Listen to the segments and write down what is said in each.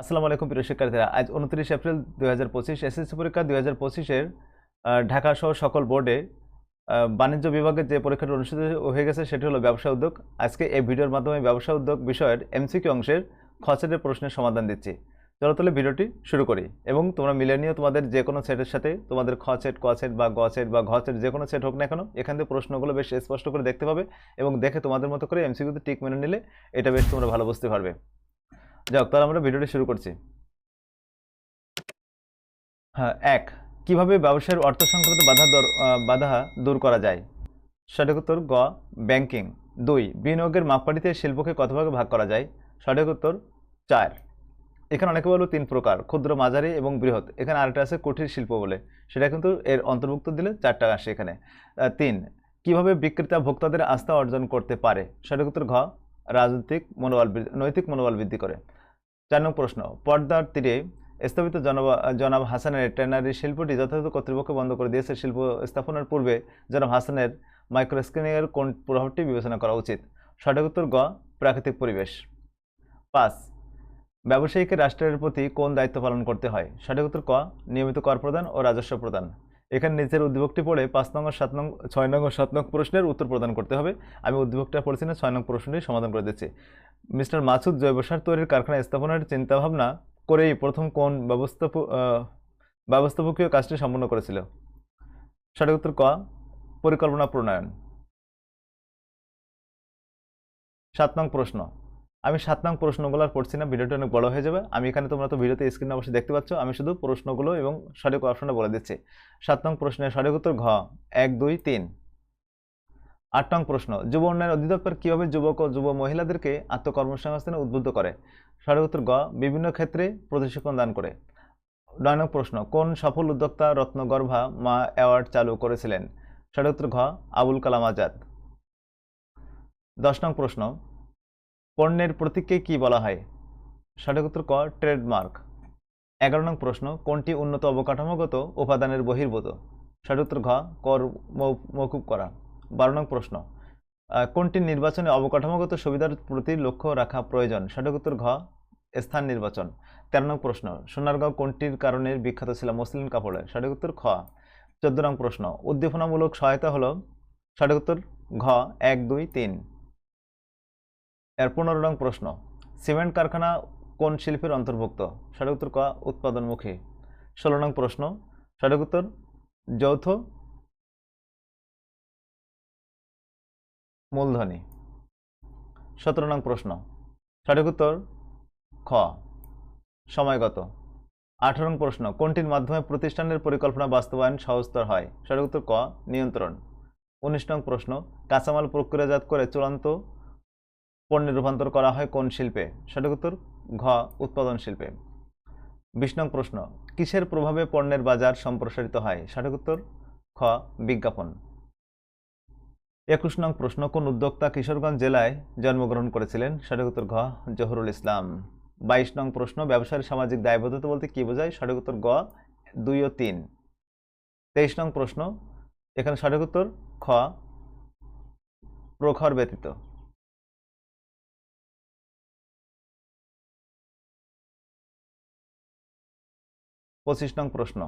আসসালামু আলাইকুম প্রিয় শিক্ষার্থীরা, আজ উনত্রিশ এপ্রিল দুই হাজার পঁচিশ, এসএসসি পরীক্ষা দুই হাজার পঁচিশের ঢাকা সহ সকল বোর্ডে বাণিজ্য বিভাগের যে পরীক্ষাটি অনুষ্ঠিত হয়ে গেছে সেটি হলো ব্যবসা উদ্যোগ। আজকে এই ভিডিওর মাধ্যমে ব্যবসা উদ্যোগ বিষয়ের এমসিকিউ অংশের খসেটের প্রশ্নের সমাধান দিচ্ছি। চলো তাহলে ভিডিওটি শুরু করি। এবং তোমরা মিলে নিয়ে তোমাদের যে কোনো সেটের সাথে, তোমাদের খ সেট, ক সেট বা গ সেট বা ঘ সেট যে কোনো সেট হোক না কেন, এখান থেকে প্রশ্নগুলো বেশ স্পষ্ট করে দেখতে পাবে এবং দেখে তোমাদের মতো করে এমসিকিউতে টিক মেনে নিলে এটা বেশ তোমরা ভালো বুঝতে পারবে। যাক, তাহলে আমরা ভিডিওটি শুরু করছি। হ্যাঁ এক, কীভাবে ব্যবসায়ের অর্থ সংক্রান্ত বাধা বাধা দূর করা যায়? সঠিক উত্তর, গ, ব্যাংকিং। দুই, বিনিয়োগের মাপকাঠিতে শিল্পকে কত ভাগে করা যায়? সঠিক উত্তর, চার। এখানে অনেকে বলব তিন প্রকার, ক্ষুদ্র, মাঝারি এবং বৃহৎ। এখানে আরেকটা আছে কুঠির শিল্প বলে। সেটা কিন্তু এর অন্তর্ভুক্ত দিলে চারটা আসে এখানে। তিন, কীভাবে বিক্রেতা ভোক্তাদের আস্থা অর্জন করতে পারে? সঠিক উত্তর, ঘ, রাজনৈতিক মনোবল নৈতিক মনোবল বৃদ্ধি করে। চার নং প্রশ্ন, পর্দার তীরে স্থাপিত জনাব জনাব হাসানের ট্রেনারি শিল্পটি যথাযথ কর্তৃপক্ষ বন্ধ করে দিয়েছে। শিল্প স্থাপনের পূর্বে জনাব হাসানের মাইক্রোস্ক্রিনিংয়ের কোন প্রভাবটি বিবেচনা করা উচিত? সঠিক উত্তর গ, প্রাকৃতিক পরিবেশ। পাঁচ, ব্যবসায়ীকে রাষ্ট্রের প্রতি কোন দায়িত্ব পালন করতে হয়? সঠিক উত্তর ক, নিয়মিত কর প্রদান ও রাজস্ব প্রদান। এখানে নিচের উদ্যোগটি পড়ে পাঁচ নং সাত নং, ছয় নং সাত নং প্রশ্নের উত্তর প্রদান করতে হবে। আমি উদ্যোগটা পড়ছি না, ছয় নং প্রশ্নটি সমাধান করে দিচ্ছি। মিস্টার মাসুদ জৈব সার তৈরির কারখানা স্থাপনের চিন্তাভাবনা করেই প্রথম কোন ব্যবস্থাপ ব্যবস্থাপকীয় কাজটি সম্পন্ন করেছিল? সঠিক উত্তর ক, পরিকল্পনা প্রণয়ন। সাত নং প্রশ্ন। আমি সাত নং প্রশ্নগুলো আর পড়ছি না, ভিডিওটা অনেক বড় হয়ে যাবে। আমি এখানে তোমরা তো ভিডিওতে স্ক্রিনে অবশ্যই দেখতে পাচ্ছ, আমি শুধু প্রশ্নগুলো এবং সঠিক অপশনটা বলে দিচ্ছি। সাত নং প্রশ্নের সঠিক উত্তর ঘ, এক, দুই, তিন। আট নং প্রশ্ন, যুব উন্নয়ন অধিদপ্তর কীভাবে যুবক ও যুব মহিলাদেরকে আত্মকর্মসংস্থানে উদ্বুদ্ধ করে? সঠিক উত্তর গ, বিভিন্ন ক্ষেত্রে প্রশিক্ষণ দান করে। নয় নং প্রশ্ন, কোন সফল উদ্যোক্তা রত্নগর্ভা মা অ্যাওয়ার্ড চালু করেছিলেন? সঠিক উত্তর ঘ, আবুল কালাম আজাদ। দশ নং প্রশ্ন, পণ্যের প্রতীককে কি বলা হয়? সঠিক উত্তর ক, ট্রেডমার্ক। এগারো নং প্রশ্ন, কোনটি উন্নত অবকাঠামোগত উপাদানের বহির্ভূত? সঠিক উত্তর ঘ, কর মৌকুব করা। বারো নং প্রশ্ন। আহ, কোনটি নির্বাচনে অবকাঠামোগত সুবিধার প্রতি লক্ষ্য রাখা প্রয়োজন? সঠিক উত্তর ঘ স্থান নির্বাচন। তেরো নং প্রশ্ন সোনারগাঁও কোনটির কারণে বিখ্যাত ছিল মসলিন কাপড়ের? সঠিক উত্তর খ। চোদ্দ নং প্রশ্ন উদ্দীপনামূলক সহায়তা হল? সঠিক উত্তর ঘ এক দুই তিন। এর পনেরো নং প্রশ্ন সিমেন্ট কারখানা কোন শিল্পের অন্তর্ভুক্ত? সঠিক উত্তর ক উৎপাদনমুখী। ষোলো নং প্রশ্ন সঠিক উত্তর যৌথ মূলধনী। সতেরো নং প্রশ্ন। সঠিক উত্তর, খ। সময়গত। আঠারো নং প্রশ্ন, কোনটির মাধ্যমে প্রতিষ্ঠানের পরিকল্পনা বাস্তবায়ন সহজতর হয়? সঠিক উত্তর, ক। নিয়ন্ত্রণ। উনিশ নং প্রশ্ন, কাঁচামাল প্রক্রিয়াজাত করে চূড়ান্ত পণ্যে রূপান্তর করা হয় কোন শিল্পে? সঠিক উত্তর, ঘ। উৎপাদন শিল্পে। বিশ নং প্রশ্ন, কিসের প্রভাবে পণ্যের বাজার সম্প্রসারিত হয়? সঠিক উত্তর, খ। বিজ্ঞাপন। একুশ নং প্রশ্ন, কোন উদ্যোক্তা কিশোরগঞ্জ জেলায় জন্মগ্রহণ করেছিলেন? সঠিক উত্তর ঘ, জহুরুল ইসলাম। বাইশ নং প্রশ্ন ব্যবসায়ের সামাজিক দায়বদ্ধতা বলতে কি বোঝায়? সঠিক উত্তর গ দুই ও তিন। তেইশ নং প্রশ্ন, এখানে সঠিক উত্তর খ, প্রখর ব্যতীত। পঁচিশ নং প্রশ্ন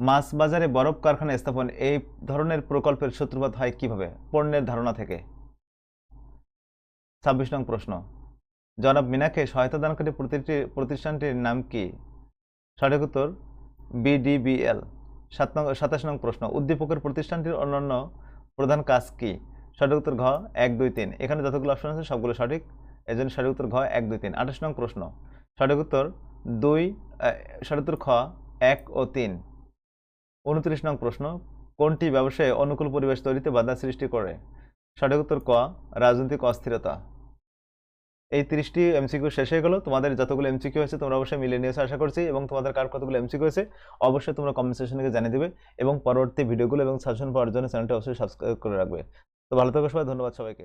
মাছ বাজারে বরফ কারখানা স্থাপন, এই ধরনের প্রকল্পের সূত্রপাত হয় কীভাবে? পণ্যের ধারণা থেকে। ছাব্বিশ নং প্রশ্ন। জনাব মিনাকে সহায়তা দানকারী প্রতিটি প্রতিষ্ঠানটির নাম কি? সঠিক উত্তর বিডিবিএল সাত নং, সাতাশ নং প্রশ্ন। উদ্দীপকের প্রতিষ্ঠানটির অন্যান্য প্রধান কাজ কি? সঠিক উত্তর ঘ, এক, দুই, তিন। এখানে যতগুলো অপশন আছে সবগুলো সঠিক। এই জন্য সঠিক উত্তর ঘ, এক, দুই, তিন। আঠাশ নং প্রশ্ন। সঠিক উত্তর দুই সঠিক উত্তর খ, এক ও তিন। উনত্রিশ নং প্রশ্ন, কোনটি ব্যবসায়ে অনুকূল পরিবেশ তৈরিতে বাধা সৃষ্টি করে? সঠিক উত্তর ক, রাজনৈতিক অস্থিরতা। এই তিরিশটি এমসিকিউ শেষ হয়ে গেল। তোমাদের যতগুলো এমসিকিউ হয়েছে, তোমরা অবশ্যই মিলিয়ে নিয়েছো, আশা করছি। এবং তোমাদের কার কতগুলো এমসিকিউ হয়েছে, অবশ্যই তোমরা কমেন্ট সেকশনে জানিয়ে দেবে। এবং পরবর্তী ভিডিওগুলো এবং সাজেশন পাওয়ার জন্য চ্যানেলটা অবশ্যই সাবস্ক্রাইব করে রাখবে। তো ভালো থাকো সবাই, ধন্যবাদ সবাইকে।